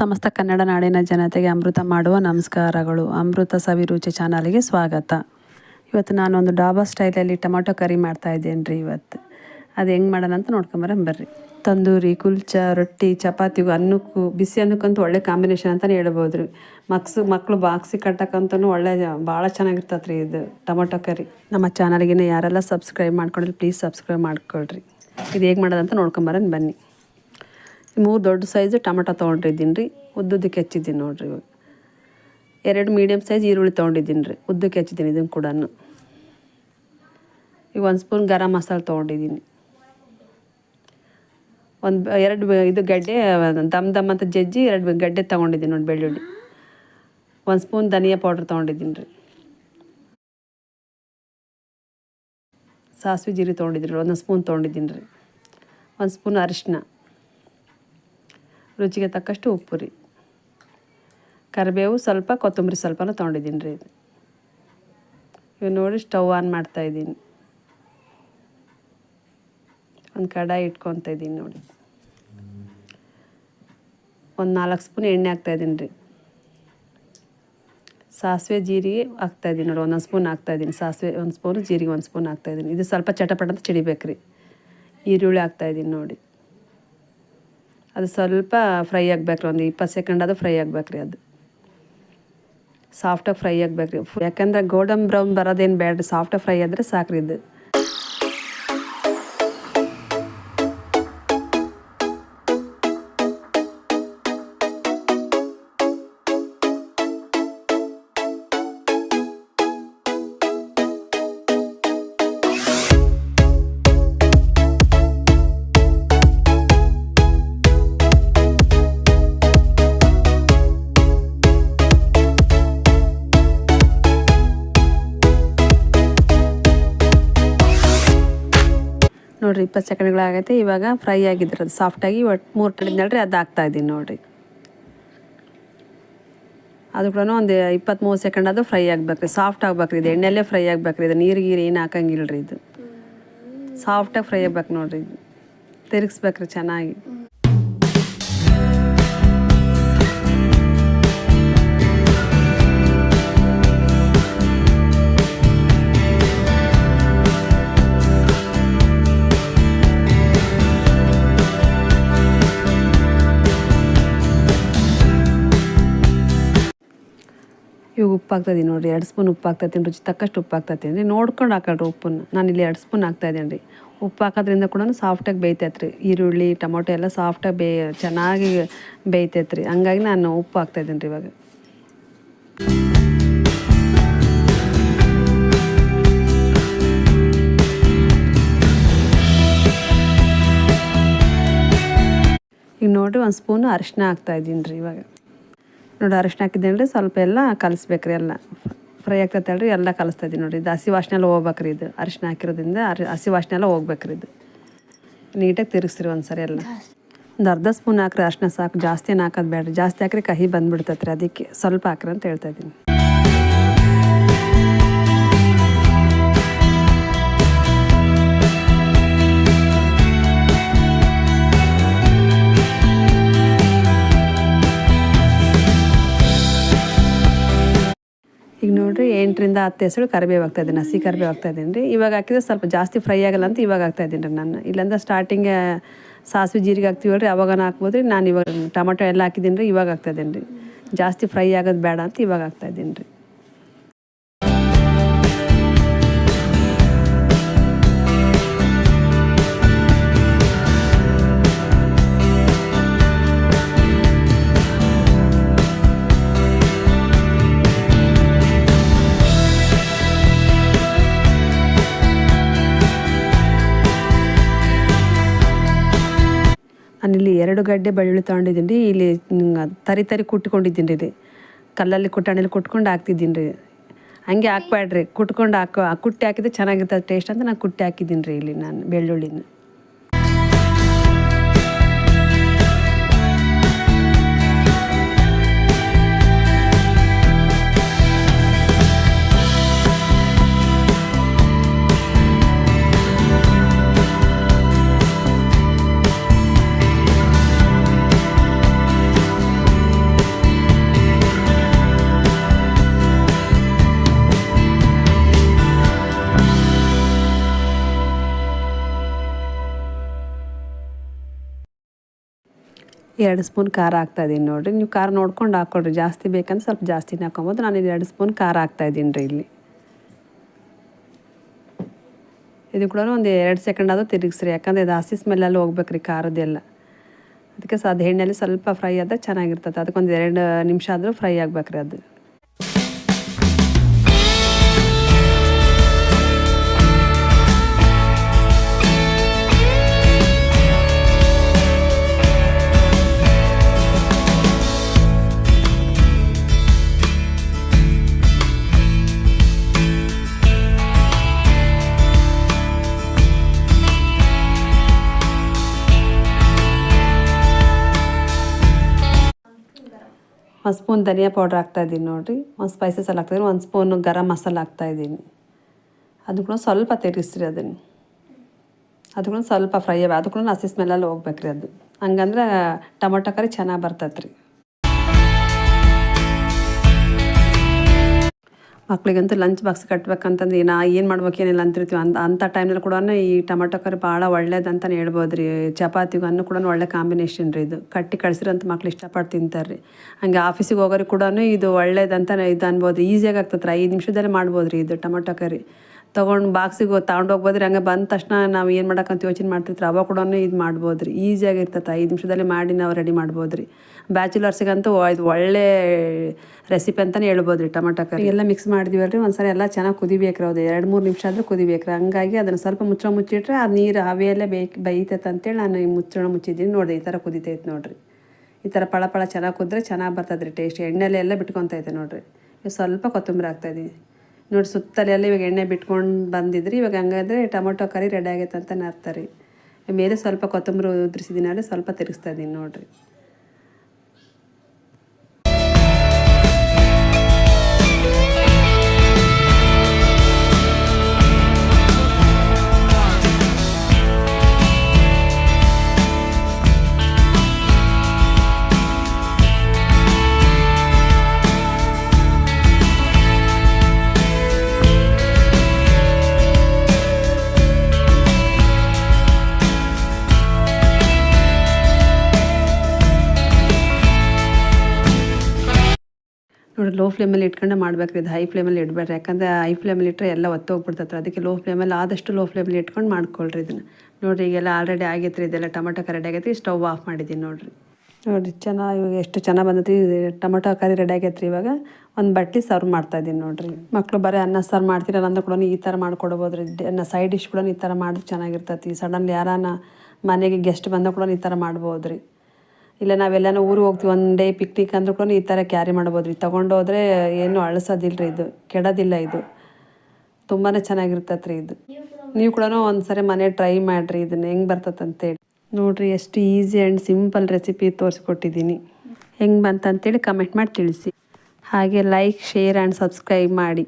ಸಮಸ್ತ ಕನ್ನಡ ನಾಡಿನ ಜನತೆಗೆ ಅಮೃತ ಮಾಡುವ ನಮಸ್ಕಾರಗಳು. ಅಮೃತ ಸವಿರುಚಿ ಚಾನಲ್ಗೆ ಸ್ವಾಗತ. ಇವತ್ತು ನಾನೊಂದು ಡಾಬಾ ಸ್ಟೈಲಲ್ಲಿ ಟೊಮಾಟೊ ಕರಿ ಮಾಡ್ತಾ ಇದ್ದೇನೆ ರೀ ಇವತ್ತು. ಅದು ಹೆಂಗೆ ಮಾಡೋಣ ಅಂತ ನೋಡ್ಕೊಂಬರಂ ಬರ್ರಿ. ತಂದೂರಿ, ಕುಲ್ಚ, ರೊಟ್ಟಿ ಚಪಾತಿಗೂ ಅನ್ನಕ್ಕೂ, ಬಿಸಿ ಅನ್ನಕ್ಕಂತೂ ಒಳ್ಳೆ ಕಾಂಬಿನೇಷನ್ ಅಂತಲೇ ಹೇಳ್ಬೋದು ರೀ. ಮಕ್ಸು ಮಕ್ಕಳು ಬಾಕ್ಸಿ ಕಟ್ಟಕ್ಕಂತೂ ಒಳ್ಳೆ ಭಾಳ ಚೆನ್ನಾಗಿರ್ತದೆ ರೀ ಇದು ಟೊಮೊಟೊ ಕರಿ. ನಮ್ಮ ಚಾನಲ್ಗಿನ ಯಾರೆಲ್ಲ ಸಬ್ಸ್ಕ್ರೈಬ್ ಮಾಡ್ಕೊಂಡ್ರಿ ಪ್ಲೀಸ್ ಸಬ್ಸ್ಕ್ರೈಬ್ ಮಾಡ್ಕೊಳ್ರಿ. ಇದು ಹೇಗೆ ಮಾಡೋದಂತ ನೋಡ್ಕೊಂಬರನ್ ಬನ್ನಿ. ಮೂರು ದೊಡ್ಡ ಸೈಜ್ ಟೊಮೆಟೊ ತೊಗೊಂಡಿದ್ದೀನಿ ರೀ ಉದ್ದುದಕ್ಕೆ ಹೆಚ್ಚಿದ್ದೀನಿ ನೋಡಿರಿ ಇವಾಗ. ಎರಡು ಮೀಡಿಯಮ್ ಸೈಜ್ ಈರುಳ್ಳಿ ತೊಗೊಂಡಿದ್ದೀನಿ ರೀ, ಉದ್ದಕ್ಕೆ ಹೆಚ್ಚಿದ್ದೀನಿ ಇದನ್ನು ಕೂಡ ಈಗ ಒಂದು ಸ್ಪೂನ್ ಗರಂ ಮಸಾಲೆ ತೊಗೊಂಡಿದ್ದೀನಿ. ಒಂದು ಎರಡು ಇದು ಗಡ್ಡೆ, ದಮ್ ದಮ್ ಅಂತ ಜಜ್ಜಿ ಎರಡು ಗಡ್ಡೆ ತೊಗೊಂಡಿದ್ದೀನಿ ನೋಡಿ ಬೆಳ್ಳುಳ್ಳಿ. ಒಂದು ಸ್ಪೂನ್ ಧನಿಯಾ ಪೌಡ್ರ್ ತೊಗೊಂಡಿದ್ದೀನಿ ರೀ. ಸಾಸಿವೆ ಜೀರಿಗೆ ತೊಗೊಂಡಿದ್ದೀನಿ ರೀ, ಒಂದೊಂದು ಸ್ಪೂನ್ ತೊಗೊಂಡಿದ್ದೀನಿ ರೀ. ಒಂದು ಸ್ಪೂನ್ ಅರಿಶಿನ ರುಚಿಗೆ ತಕ್ಕಷ್ಟು ಉಪ್ಪು ರೀ. ಕರಿಬೇವು ಸ್ವಲ್ಪ, ಕೊತ್ತಂಬರಿ ಸ್ವಲ್ಪನೂ ತೊಗೊಂಡಿದ್ದೀನಿ ರೀ. ಇದು ಇವು ನೋಡಿ ಸ್ಟವ್ ಆನ್ ಮಾಡ್ತಾ ಇದ್ದೀನಿ. ಒಂದು ಕಡಾಯಿ ಇಟ್ಕೊತ ಇದ್ದೀನಿ ನೋಡಿ. ಒಂದು ನಾಲ್ಕು ಸ್ಪೂನ್ ಎಣ್ಣೆ ಹಾಕ್ತಾಯಿದ್ದೀನಿ ರೀ. ಸಾಸಿವೆ ಜೀರಿಗೆ ಹಾಕ್ತಾಯಿದ್ದೀನಿ ನೋಡಿ, ಒಂದೊಂದು ಸ್ಪೂನ್ ಹಾಕ್ತಾಯಿದ್ದೀನಿ ಸಾಸಿವೆ ಒಂದು ಸ್ಪೂನು, ಜೀರಿಗೆ ಒಂದು ಸ್ಪೂನ್ ಹಾಕ್ತಾಯಿದ್ದೀನಿ ಇದು ಸ್ವಲ್ಪ ಚಟಪಟ ಅಂತ ಚಿಡಿಬೇಕು ರೀ ಈರುಳ್ಳಿ ಹಾಕ್ತಾಯಿದ್ದೀನಿ ನೋಡಿ. ಅದು ಸ್ವಲ್ಪ ಫ್ರೈ ಆಗ್ಬೇಕು ಒಂದು ಇಪ್ಪತ್ತು ಸೆಕೆಂಡ್ ಅದು ಫ್ರೈ ಆಗ್ಬೇಕು ರೀ ಅದು. ಸಾಫ್ಟಾಗಿ ಫ್ರೈ ಆಗ್ಬೇಕು ರೀ. ಯಾಕಂದ್ರೆ ಗೋಲ್ಡನ್ ಬ್ರೌನ್ ಬರೋದೇನು ಬೇಡ ಸಾಫ್ಟಾಗಿ ಫ್ರೈ ಆದರೆ ಸಾಕ್ರಿ ಇದು. ನೋಡಿರಿ ಇಪ್ಪತ್ತು ಸೆಕೆಂಡ್ಗಳಾಗೈತೆ ಇವಾಗ ಫ್ರೈ ಆಗಿದ್ರೆ ಅದು ಸಾಫ್ಟಾಗಿ ಒಟ್ಟು ಮೂರು ಕಡೆಯಿಂದಲ್ರಿ ಅದು ಹಾಕ್ತಾ ಇದ್ದೀನಿ ನೋಡಿರಿ. ಅದು ಕೂಡ ಒಂದು ಇಪ್ಪತ್ತ್ಮೂರು ಸೆಕೆಂಡ್ ಅದು ಫ್ರೈ ಆಗ್ಬೇಕು ರೀ ಸಾಫ್ಟ್ ಆಗ್ಬೇಕ್ರಿ ಇದು. ಎಣ್ಣೆಲ್ಲೇ ಫ್ರೈ ಆಗ್ಬೇಕು ರೀ ಇದು. ನೀರು ಗೀರು ಏನು ಹಾಕಂಗಿಲ್ಲ ರೀ ಇದು ಸಾಫ್ಟಾಗಿ ಫ್ರೈ ಆಗ್ಬೇಕು ನೋಡಿರಿ ಇದು. ತಿರುಗಿಸ್ಬೇಕ್ರಿ ಚೆನ್ನಾಗಿ. ಇವಾಗ ಉಪ್ಪು ಆಗ್ತದೆ ನೋಡಿರಿ, ಎರಡು ಸ್ಪೂನ್ ಉಪ್ಪು ಹಾಕ್ತಾಯಿದ್ದೀನಿ ರುಚಿ ತಕ್ಕಷ್ಟು ಉಪ್ಪು ಹಾಕ್ತಾಯಿದ್ದೀನಿ ರೀ ನೋಡ್ಕೊಂಡು ಹಾಕೊಳ್ರಿ ಉಪ್ಪನ್ನು. ನಾನು ಇಲ್ಲಿ ಎರಡು ಸ್ಪೂನ್ ಹಾಕ್ತಾಯಿದ್ದೀನಿ ರೀ ಉಪ್ಪು ಹಾಕೋದ್ರಿಂದ ಕೂಡ ಸಾಫ್ಟಾಗಿ ಬೇಯ್ತೈತೆ ರೀ ಈರುಳ್ಳಿ, ಟೊಮೊಟೊ ಎಲ್ಲ ಸಾಫ್ಟಾಗಿ ಬೇ ಚೆನ್ನಾಗಿ ಬೇಯ್ತೈತೆ ರೀ ಹಂಗಾಗಿ ನಾನು ಉಪ್ಪು ಹಾಕ್ತಾಯಿದ್ದೀನಿ ರೀ ಇವಾಗ. ಈಗ ನೋಡಿರಿ ಒಂದು ಸ್ಪೂನು ಅರಿಶಿನ ಹಾಕ್ತಾಯಿದ್ದೀನಿ ರೀ ಇವಾಗ. ನೋಡಿ ಅರಿಶಿನ ಹಾಕಿದ್ದೀನಿ ರೀ, ಸ್ವಲ್ಪ ಎಲ್ಲ ಕಲಿಸ್ಬೇಕ್ರಿ ಎಲ್ಲ. ಫ್ರೈ ಆಗ್ತೈತೆ ಅಲ್ರಿ, ಎಲ್ಲ ಕಲಿಸ್ತಾ ಇದ್ದೀನಿ ನೋಡಿ. ಇದು ಹಸಿ ವಾಸನೆ ಹೋಗ್ಬೇಕ್ರಿ ಇದು, ಅರಿಶಿನ ಹಾಕಿರೋದ್ರಿಂದ ಅರಿ, ಹಸಿ ವಾಸನೆ ಹೋಗ್ಬೇಕ್ರಿ ಇದು. ನೀಟಾಗಿ ತಿರುಗಿಸ್ರಿ ಒಂದು ಸರಿ ಎಲ್ಲ. ಒಂದು ಅರ್ಧ ಸ್ಪೂನ್ ಹಾಕ್ರಿ ಅರಿಶಿನ ಸಾಕು ಜಾಸ್ತಿ ಏನು ಹಾಕೋದು ಬೇಡ್ರಿ. ಜಾಸ್ತಿ ಹಾಕ್ರಿ ಕಹಿ ಬಂದ್ಬಿಡ್ತೈತೆ ರೀ, ಅದಕ್ಕೆ ಸ್ವಲ್ಪ ಹಾಕ್ರಿ ಅಂತ ಹೇಳ್ತಾ ಇದ್ದೀನಿ ಎಂಟರಿಂದ ಹತ್ತು ಹೆಸರು ಕರಿಬೇವು ಆಗ್ತಾ ಇದ್ದೀನಿ ಹಸಿ ಕರಿಬೇವು ಆಗ್ತಾ ಇದ್ದೀನಿ ರೀ ಇವಾಗ ಹಾಕಿದ್ರೆ ಸ್ವಲ್ಪ ಜಾಸ್ತಿ ಫ್ರೈ ಆಗಲ್ಲ ಅಂತ ಇವಾಗ ಆಗ್ತಾ ಇದ್ದೀನಿ ರೀ ನಾನು. ಇಲ್ಲಾಂದ್ರೆ ಸ್ಟಾರ್ಟಿಂಗ್ ಸಾಸಿವೆ, ಜೀರಿಗೆ ಹಾಕ್ತೀವಲ್ರಿ ಅವಾಗ ಹಾಕ್ಬೋದು ರೀ ನಾನು ಇವಾಗ ಟೊಮೊಟೊ ಎಲ್ಲ ಹಾಕಿದ್ದೀನಿ ರೀ, ಇವಾಗ ಆಗ್ತಾ ಇದ್ದೀನಿ ರೀ. ಜಾಸ್ತಿ ಫ್ರೈ ಆಗೋದು ಬೇಡ ಅಂತ ಇವಾಗ ಆಗ್ತಾ ಇದ್ದೀನಿ ರೀ. ನಾನಿಲ್ಲಿ ಎರಡು ಗಡ್ಡೆ ಬೆಳ್ಳುಳ್ಳಿ ತೊಗೊಂಡಿದ್ದೀನಿ. ರೀ ಇಲ್ಲಿ ತರಿ ತರಿ ಕುಟ್ಕೊಂಡಿದ್ದೀನಿ ರೀ. ಕಲ್ಲಲ್ಲಿ ಕುಟ್ಟಣಲ್ಲಿ ಕುಟ್ಕೊಂಡು ಹಾಕ್ತಿದ್ದೀನಿ ರೀ. ಹಂಗೆ ಹಾಕ್ಬೇಡ್ರಿ. ಕುಟ್ಕೊಂಡು ಹಾಕೋ, ಕುಟ್ಟಿ ಹಾಕಿದ್ರೆ ಚೆನ್ನಾಗಿರ್ತದೆ ಟೇಸ್ಟ್ ಅಂತ ನಾನು ಕುಟ್ಟಿ ಹಾಕಿದ್ದೀನಿ ರೀ ಇಲ್ಲಿ ನಾನು ಬೆಳ್ಳುಳ್ಳಿನ. ಎರಡು ಸ್ಪೂನ್ ಖಾರ ಹಾಕ್ತಾಯಿದ್ದೀನಿ ನೋಡಿರಿ. ನೀವು ಖಾರ ನೋಡ್ಕೊಂಡು ಹಾಕ್ಕೊಡ್ರಿ ಜಾಸ್ತಿ ಬೇಕಂದ್ರೆ ಸ್ವಲ್ಪ ಜಾಸ್ತಿನೇ ಹಾಕೊಬೋದು. ನಾನು ಎರಡು ಸ್ಪೂನ್ ಖಾರ ಹಾಕ್ತಾಯಿದ್ದೀನಿ ರೀ ಇಲ್ಲಿ. ಇದು ಕೂಡ ಒಂದು ಎರಡು ಸೆಕೆಂಡ್ ಆದರೂ ತಿರುಗಿಸ್ರಿ. ಯಾಕಂದರೆ ಇದು ಹಸಿ ಸ್ಮೆಲ್ಲಲ್ಲಿ ಹೋಗ್ಬೇಕು ರೀ ಖಾರದೆಲ್ಲ ಅದಕ್ಕೆ ಸ ಅದು ಎಣ್ಣೆಲಿ ಸ್ವಲ್ಪ ಫ್ರೈ ಆದರೆ ಚೆನ್ನಾಗಿರ್ತದೆ. ಅದಕ್ಕೊಂದು ಎರಡು ನಿಮಿಷ ಆದರೂ ಫ್ರೈ ಆಗ್ಬೇಕ್ರಿ ಅದು. ಒಂದು ಸ್ಪೂನ್ ಧನಿಯಾ ಪೌಡ್ರ್ ಹಾಕ್ತಾಯಿದ್ದೀನಿ ನೋಡಿರಿ. ಒಂದು ಸ್ಪೈಸಸ್ ಎಲ್ಲ ಹಾಕ್ತಾಯಿದ್ದೀನಿ ಒಂದು ಸ್ಪೂನು ಗರಂ ಮಸಾಲ ಹಾಕ್ತಾಯಿದ್ದೀನಿ ಅದು ಕೂಡ ಸ್ವಲ್ಪ ತಿರುಗಿಸ್ರಿ ಅದನ್ನು. ಅದು ಕೂಡ ಸ್ವಲ್ಪ ಫ್ರೈ ಅದು ಕೂಡ ಹಸಿ ಸ್ಮೆಲ್ಲಲ್ಲಿ ಹೋಗ್ಬೇಕು ರೀ ಅದು. ಹಂಗಂದ್ರೆ ಟೊಮೊಟೊ ಕರಿ ಚೆನ್ನಾಗಿ ಬರ್ತೈತೆ ರೀ ಮಕ್ಳಿಗಂತೂ ಲಂಚ್ ಬಾಕ್ಸ್ ಕಟ್ಬೇಕಂತಂದ್ರೆ ನಾ ಏನು ಮಾಡ್ಬೇಕು, ಏನಿಲ್ಲ ಅಂತಿರ್ತೀವಿ. ಅಂತ ಅಂಥ ಟೈಮ್ನಲ್ಲಿ ಕೂಡ ಈ ಟೊಮೊಟೊ ಕರಿ ಭಾಳ ಒಳ್ಳೇದಂತಲೇ ಹೇಳ್ಬೋದು ರೀ ಚಪಾತಿಗೂ ಅನ್ನೂ ಕೂಡ ಒಳ್ಳೆ ಕಾಂಬಿನೇಷನ್ ರೀ ಇದು. ಕಟ್ಟಿ ಕಳಿಸಿರೋಂಥ ಮಕ್ಳು ಇಷ್ಟಪಟ್ಟು ತಿಂತಾರೆ ರೀ ಹಂಗೆ ಆಫೀಸಿಗೆ ಹೋಗೋರಿಗೆ ಕೂಡ ಇದು ಒಳ್ಳೇದಂತ ಇದು ಅನ್ಬೋದು ಈಸಿಯಾಗಿ ಆಗ್ತದೆ ಐದು ನಿಮಿಷದಲ್ಲೇ ಮಾಡ್ಬೋದು ರೀ ಇದು ಟೊಮೊಟೊ ಕರಿ. ತೊಗೊಂಡು ಬಾಕ್ಸಿಗೆ ತಗೊಂಡು ಹೋಗ್ಬೋದ್ರಿ. ಹಂಗೆ ಬಂದ ತಕ್ಷಣ ನಾವು ಏನು ಮಾಡೋಕ್ಕಂತ ಯೋಚನೆ ಮಾಡ್ತಿರ್ತಾರೆ ಅವಾಗ ಕೂಡ ಇದು ಮಾಡ್ಬೋದು ರೀ ಈಸಿಯಾಗಿ ಐದು ನಿಮಿಷದಲ್ಲಿ ಮಾಡಿ ನಾವು ರೆಡಿ ಮಾಡ್ಬೋದು ರೀ ಬ್ಯಾಚುಲರ್ಸಿಗಂತೂ ಇದು ಒಳ್ಳೆ ರೆಸಿಪಿ ಅಂತಲೇ ಹೇಳ್ಬೋದು ರೀ ಟೊಮೆಟೊ ಕರಿ. ಎಲ್ಲ ಮಿಕ್ಸ್ ಮಾಡಿದೀವಲ್ರಿ ಒಂದ್ಸರಿ ಎಲ್ಲ ಚೆನ್ನಾಗಿ ಕುದಿಬೇಕು ಅದು ಎರಡು ಮೂರು ನಿಮಿಷ ಆದರೂ ಕುದಿಬೇಕು ರೀ ಹಂಗಾಗಿ ಅದನ್ನು ಸ್ವಲ್ಪ ಮುಚ್ಚಳ ಮುಚ್ಚಿಟ್ರೆ ಆ ನೀರು ಹವೆಯಲ್ಲೇ ಬೇಕು ಬೈತೈತೆ ಅಂತೇಳಿ ನಾನು ಈ ಮುಚ್ಚಳ ಮುಚ್ಚಿದ್ದೀನಿ ನೋಡಿ ಈ ಥರ ಕುದಿತೈತೆ ನೋಡಿರಿ. ಈ ಥರ ಪಳ ಪಳ ಚೆನ್ನಾಗಿ ಕುದ್ರೆ ಚೆನ್ನಾಗಿ ಬರ್ತದೆ ರೀ ಟೇಸ್ಟ್ ಎಣ್ಣೆಲೆ ಎಲ್ಲ ಬಿಟ್ಕೊತೈತೆ ನೋಡಿರಿ. ಇವಾಗ ಸ್ವಲ್ಪ ಕೊತ್ತಂಬರಿ ಹಾಕ್ತಾಯಿದ್ದೀನಿ ನೋಡಿ ಸುತ್ತಲೆಲ್ಲ ಇವಾಗ ಎಣ್ಣೆ ಬಿಟ್ಕೊಂಡು ಬಂದಿದ್ರಿ. ಇವಾಗ ಹಂಗಾದ್ರೆ ಟೊಮೊಟೊ ಕರಿ ರೆಡಿ ಆಗೈತೆ ಅಂತ ನಾರ್ತಾರೆ ರೀ. ಮೇಲೆ ಸ್ವಲ್ಪ ಕೊತ್ತಂಬರಿ ಉದ್ರಿಸಿದ್ದೀನಿ ಸ್ವಲ್ಪ ತಿರುಗಿಸ್ತಾ ಇದ್ದೀನಿ ನೋಡಿರಿ. ಲೋ ಫ್ಲೇಮಲ್ಲಿ ಇಟ್ಕೊಂಡೆ ಮಾಡಬೇಕ್ರಿ ಇದು ಹೈ ಫ್ಲೇಮಲ್ಲಿ ಇಡಬೇಡ್ರಿ. ಯಾಕಂದರೆ ಹೈ ಫ್ಲೇಮಲ್ಲಿ ಇಟ್ಟರೆ ಎಲ್ಲ ಒತ್ತೋಗ್ಬಿಡ್ತತ್ರ ಅದಕ್ಕೆ ಲೋ ಫ್ಲೇಮಲ್ಲಿ ಆದಷ್ಟು ಲೋ ಫ್ಲೇಮಲ್ಲಿ ಇಟ್ಕೊಂಡು ಮಾಡ್ಕೊಳ್ರಿ ಇದನ್ನು. ನೋಡಿರಿ, ಈಗೆಲ್ಲ ಆಲ್ರೆಡಿ ಆಗೈತ್ರಿ. ಇದೆಲ್ಲ ಟೊಮೆಟೊ ಕರೆಡಿ ರೆಡಿ ಆಗೈತೆ ಸ್ಟವ್ ಆಫ್ ಮಾಡಿದ್ದೀನಿ ನೋಡಿರಿ. ನೋಡಿರಿ ಚೆನ್ನಾಗಿ ಇವಾಗ ಎಷ್ಟು ಚೆನ್ನಾಗಿ ಬಂದೈತಿ ಟೊಮೆಟೊ ಕರಿ ರೆಡಿ ಆಗೈತ್ರಿ ಇವಾಗ. ಒಂದು ಬಟ್ಟೆ ಸರ್ವ್ ಮಾಡ್ತಾ ಇದ್ದೀನಿ ನೋಡಿರಿ. ಮಕ್ಕಳು ಬರೀ ಅನ್ನ ಸರ್ವ್ ಮಾಡ್ತೀರಲ್ಲ ಅಂದ್ರೆ ಕೂಡ ಈ ಥರ ಮಾಡ್ಕೊಡ್ಬೋದ್ರಿ. ಅನ್ನ ಸೈಡ್ ಡಿಶ್ ಕೂಡ ಈ ಥರ ಮಾಡಿದ್ರೆ ಚೆನ್ನಾಗಿರ್ತೈತಿ. ಸಡನ್ಲಿ ಯಾರಾನ ಮನೆಗೆ ಗೆಸ್ಟ್ ಬಂದಾಗ ಕೂಡ ಈ ಥರ ಮಾಡ್ಬೋದು ರೀ ಇಲ್ಲ, ನಾವೆಲ್ಲನೂ ಊರಿಗೆ ಹೋಗ್ತೀವಿ. ಒನ್ ಡೇ ಪಿಕ್ನಿಕ್ ಅಂದ್ರೂ ಕೂಡ ಈ ಥರ ಕ್ಯಾರಿ ಮಾಡ್ಬೋದು. ರೀ ತೊಗೊಂಡು ಹೋದ್ರೆ ಏನು ಅಳಿಸೋದಿಲ್ಲ ಇದು. ಕೆಡೋದಿಲ್ಲ ಇದು. ತುಂಬಾ ಚೆನ್ನಾಗಿರ್ತೈತೆ ರೀ ಇದು. ನೀವು ಕೂಡ ಒಂದು ಸರಿ ಮನೆ ಟ್ರೈ ಮಾಡಿರಿ. ಇದನ್ನ ಹೆಂಗೆ ಬರ್ತೈತೆ ಅಂತೇಳಿ ನೋಡಿರಿ, ಎಷ್ಟು ಈಸಿ ಆ್ಯಂಡ್ ಸಿಂಪಲ್ ರೆಸಿಪಿ ತೋರಿಸ್ಕೊಟ್ಟಿದ್ದೀನಿ. ಹೆಂಗೆ ಬಂತಂತೇಳಿ ಕಮೆಂಟ್ ಮಾಡಿ ತಿಳಿಸಿ. ಹಾಗೆ ಲೈಕ್ ಶೇರ್ ಆ್ಯಂಡ್ ಸಬ್ಸ್ಕ್ರೈಬ್ ಮಾಡಿ.